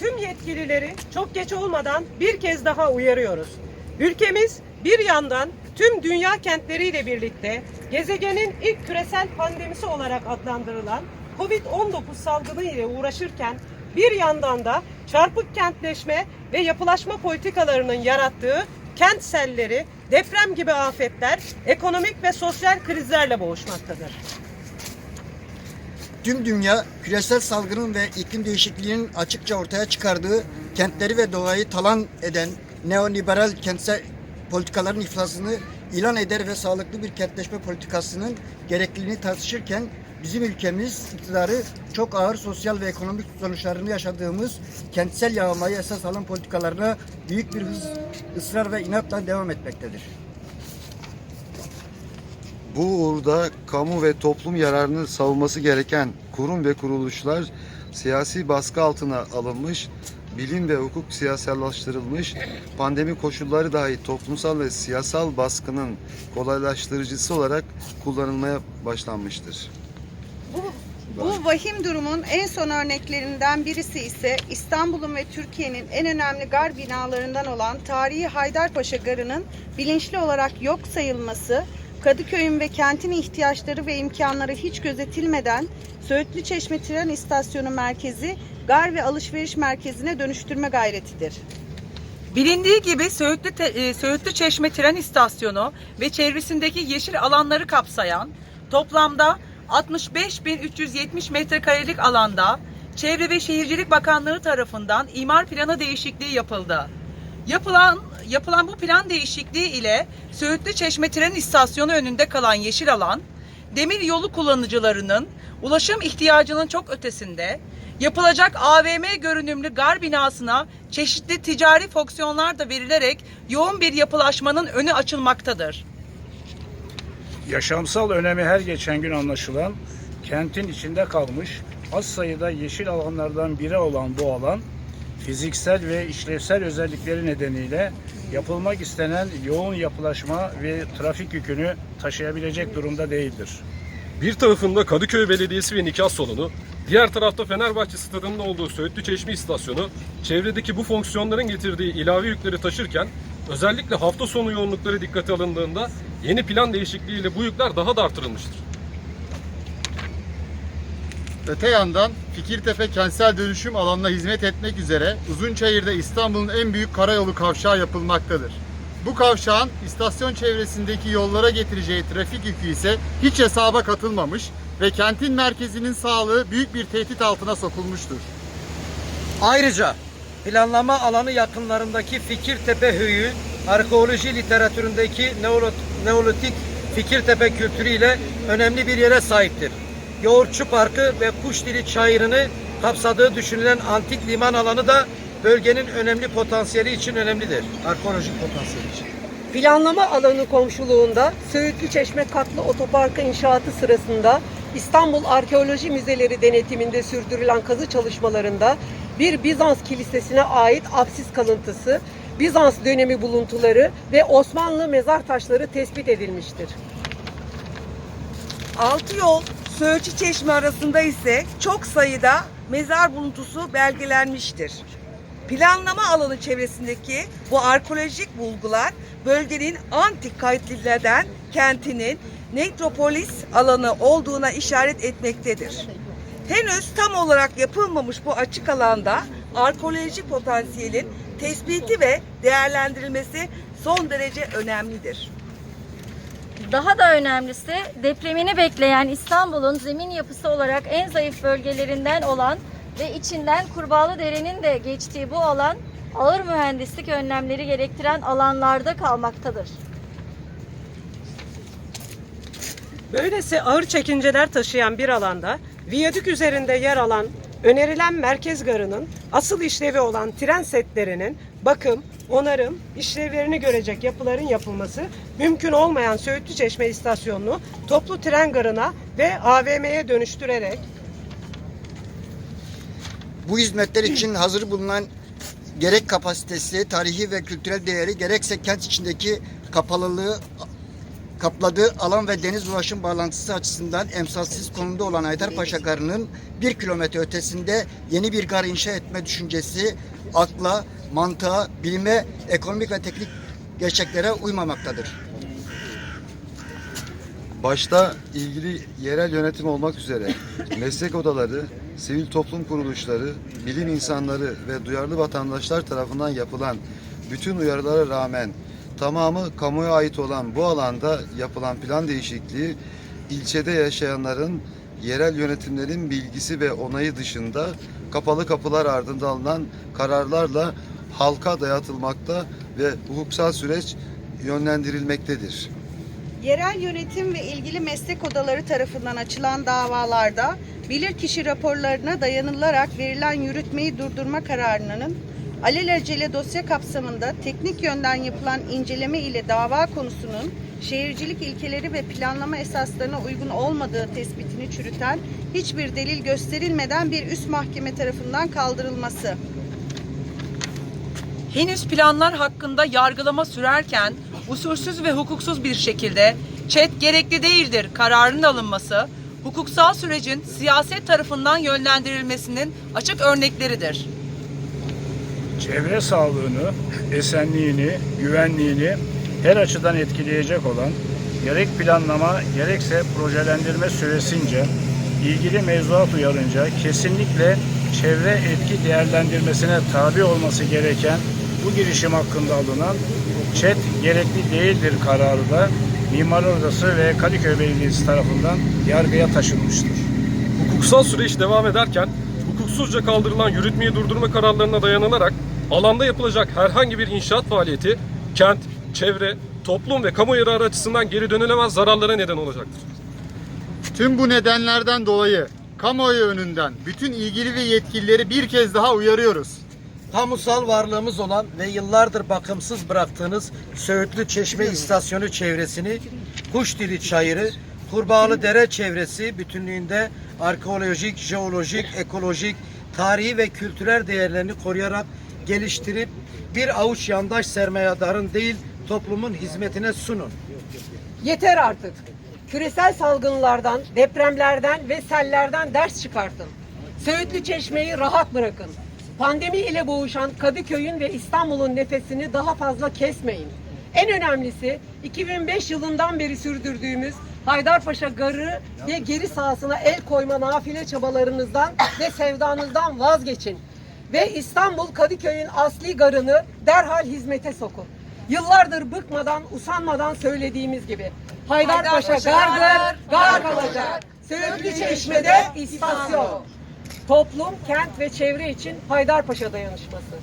tüm yetkilileri çok geç olmadan bir kez daha uyarıyoruz. Ülkemiz bir yandan tüm dünya kentleriyle birlikte gezegenin ilk küresel pandemisi olarak adlandırılan Covid-19 salgını ile uğraşırken bir yandan da çarpık kentleşme ve yapılaşma politikalarının yarattığı kent selleri, deprem gibi afetler ekonomik ve sosyal krizlerle boğuşmaktadır. Tüm dünya küresel salgının ve iklim değişikliğinin açıkça ortaya çıkardığı kentleri ve doğayı talan eden neoliberal kentsel politikaların iflasını ilan eder ve sağlıklı bir kentleşme politikasının gerekliliğini tartışırken bizim ülkemiz iktidarı çok ağır sosyal ve ekonomik sonuçlarını yaşadığımız kentsel yağmayı esas alan politikalarına büyük bir hız, ısrar ve inatla devam etmektedir. Bu uğurda kamu ve toplum yararını savunması gereken kurum ve kuruluşlar siyasi baskı altına alınmış, bilim ve hukuk siyasallaştırılmış, pandemi koşulları dahi toplumsal ve siyasal baskının kolaylaştırıcısı olarak kullanılmaya başlanmıştır. Bu, bu vahim durumun en son örneklerinden birisi ise İstanbul'un ve Türkiye'nin en önemli gar binalarından olan tarihi Haydarpaşa Garı'nın bilinçli olarak yok sayılması, Kadıköy'ün ve kentin ihtiyaçları ve imkanları hiç gözetilmeden Söğütlü Çeşme Tren İstasyonu merkezi gar ve alışveriş merkezine dönüştürme gayretidir. Bilindiği gibi Söğütlü, Te- e, Söğütlü Çeşme tren istasyonu ve çevresindeki yeşil alanları kapsayan toplamda 65.370 metrekarelik alanda Çevre ve Şehircilik Bakanlığı tarafından imar planı değişikliği yapıldı. Yapılan yapılan bu plan değişikliği ile Söğütlü Çeşme tren istasyonu önünde kalan yeşil alan demir yolu kullanıcılarının ulaşım ihtiyacının çok ötesinde yapılacak AVM görünümlü gar binasına çeşitli ticari fonksiyonlar da verilerek yoğun bir yapılaşmanın önü açılmaktadır. Yaşamsal önemi her geçen gün anlaşılan, kentin içinde kalmış az sayıda yeşil alanlardan biri olan bu alan, fiziksel ve işlevsel özellikleri nedeniyle yapılmak istenen yoğun yapılaşma ve trafik yükünü taşıyabilecek durumda değildir. Bir tarafında Kadıköy Belediyesi ve nikah salonu, diğer tarafta Fenerbahçe stadının olduğu Söğütlü Çeşme istasyonu, çevredeki bu fonksiyonların getirdiği ilave yükleri taşırken, özellikle hafta sonu yoğunlukları dikkate alındığında yeni plan değişikliğiyle bu yükler daha da artırılmıştır. Öte yandan Fikirtepe kentsel dönüşüm alanına hizmet etmek üzere Uzunçayır'da İstanbul'un en büyük karayolu kavşağı yapılmaktadır. Bu kavşağın istasyon çevresindeki yollara getireceği trafik yükü ise hiç hesaba katılmamış ve kentin merkezinin sağlığı büyük bir tehdit altına sokulmuştur. Ayrıca planlama alanı yakınlarındaki Fikirtepe Höyü, arkeoloji literatüründeki Neolit- Neolitik Fikirtepe kültürüyle önemli bir yere sahiptir. Yoğurtçu Parkı ve Kuşdili Çayırı'nı kapsadığı düşünülen antik liman alanı da bölgenin önemli potansiyeli için önemlidir. Arkeolojik potansiyeli için. Planlama alanı komşuluğunda Söğütlü Çeşme katlı otoparkı inşaatı sırasında İstanbul Arkeoloji Müzeleri denetiminde sürdürülen kazı çalışmalarında bir Bizans kilisesine ait apsis kalıntısı, Bizans dönemi buluntuları ve Osmanlı mezar taşları tespit edilmiştir. Altı yol Söğütçü Çeşme arasında ise çok sayıda mezar buluntusu belgelenmiştir. Planlama alanı çevresindeki bu arkeolojik bulgular bölgenin antik kayıtlılardan kentinin nekropolis alanı olduğuna işaret etmektedir. Henüz tam olarak yapılmamış bu açık alanda arkeolojik potansiyelin tespiti ve değerlendirilmesi son derece önemlidir. Daha da önemlisi depremini bekleyen İstanbul'un zemin yapısı olarak en zayıf bölgelerinden olan ve içinden Kurbağalı Dere'nin de geçtiği bu alan ağır mühendislik önlemleri gerektiren alanlarda kalmaktadır. Böylesi ağır çekinceler taşıyan bir alanda viyadük üzerinde yer alan önerilen merkez garının asıl işlevi olan tren setlerinin bakım, onarım, işlevlerini görecek yapıların yapılması mümkün olmayan Söğütlü Çeşme istasyonunu toplu tren garına ve AVM'ye dönüştürerek Bu hizmetler için hazır bulunan gerek kapasitesi, tarihi ve kültürel değeri gerekse kent içindeki kapalılığı kapladığı alan ve deniz ulaşım bağlantısı açısından emsalsiz konumda olan Haydarpaşa Garı'nın bir kilometre ötesinde yeni bir gar inşa etme düşüncesi akla, mantığa, bilime, ekonomik ve teknik gerçeklere uymamaktadır. Başta ilgili yerel yönetim olmak üzere meslek odaları, sivil toplum kuruluşları, bilim insanları ve duyarlı vatandaşlar tarafından yapılan bütün uyarılara rağmen tamamı kamuya ait olan bu alanda yapılan plan değişikliği ilçede yaşayanların yerel yönetimlerin bilgisi ve onayı dışında kapalı kapılar ardında alınan kararlarla halka dayatılmakta ve hukuksal süreç yönlendirilmektedir. Yerel yönetim ve ilgili meslek odaları tarafından açılan davalarda bilirkişi raporlarına dayanılarak verilen yürütmeyi durdurma kararının alelacele dosya kapsamında teknik yönden yapılan inceleme ile dava konusunun şehircilik ilkeleri ve planlama esaslarına uygun olmadığı tespitini çürüten hiçbir delil gösterilmeden bir üst mahkeme tarafından kaldırılması. Henüz planlar hakkında yargılama sürerken usulsüz ve hukuksuz bir şekilde ÇED gerekli değildir kararının alınması, hukuksal sürecin siyaset tarafından yönlendirilmesinin açık örnekleridir. çevre sağlığını, esenliğini, güvenliğini her açıdan etkileyecek olan gerek planlama gerekse projelendirme süresince ilgili mevzuat uyarınca kesinlikle çevre etki değerlendirmesine tabi olması gereken bu girişim hakkında alınan ÇED gerekli değildir kararı da Mimarlar Odası ve Kadıköy Belediyesi tarafından yargıya taşınmıştır. Hukuksal süreç devam ederken hukuksuzca kaldırılan yürütmeyi durdurma kararlarına dayanılarak alanda yapılacak herhangi bir inşaat faaliyeti kent, çevre, toplum ve kamu yararı açısından geri dönülemez zararlara neden olacaktır. Tüm bu nedenlerden dolayı kamuoyu önünden bütün ilgili ve yetkilileri bir kez daha uyarıyoruz. Kamusal varlığımız olan ve yıllardır bakımsız bıraktığınız Söğütlü Çeşme İstasyonu çevresini, Kuşdili Çayırı, Kurbağalı Dere çevresi bütünlüğünde arkeolojik, jeolojik, ekolojik, tarihi ve kültürel değerlerini koruyarak geliştirip bir avuç yandaş sermayedarın değil toplumun hizmetine sunun. Yeter artık. Küresel salgınlardan, depremlerden ve sellerden ders çıkartın. Söğütlü Çeşme'yi rahat bırakın. Pandemi ile boğuşan Kadıköy'ün ve İstanbul'un nefesini daha fazla kesmeyin. En önemlisi 2005 yılından beri sürdürdüğümüz Haydarpaşa Garı ve geri sahasına el koyma nafile çabalarınızdan ve sevdanızdan vazgeçin. Ve İstanbul Kadıköy'ün asli garını derhal hizmete sokun. Yıllardır bıkmadan, usanmadan söylediğimiz gibi. Haydarpaşa gardır, gar kalacak. Söğütlü Çeşme'de istasyon. Toplum, kent ve çevre için Haydarpaşa dayanışması.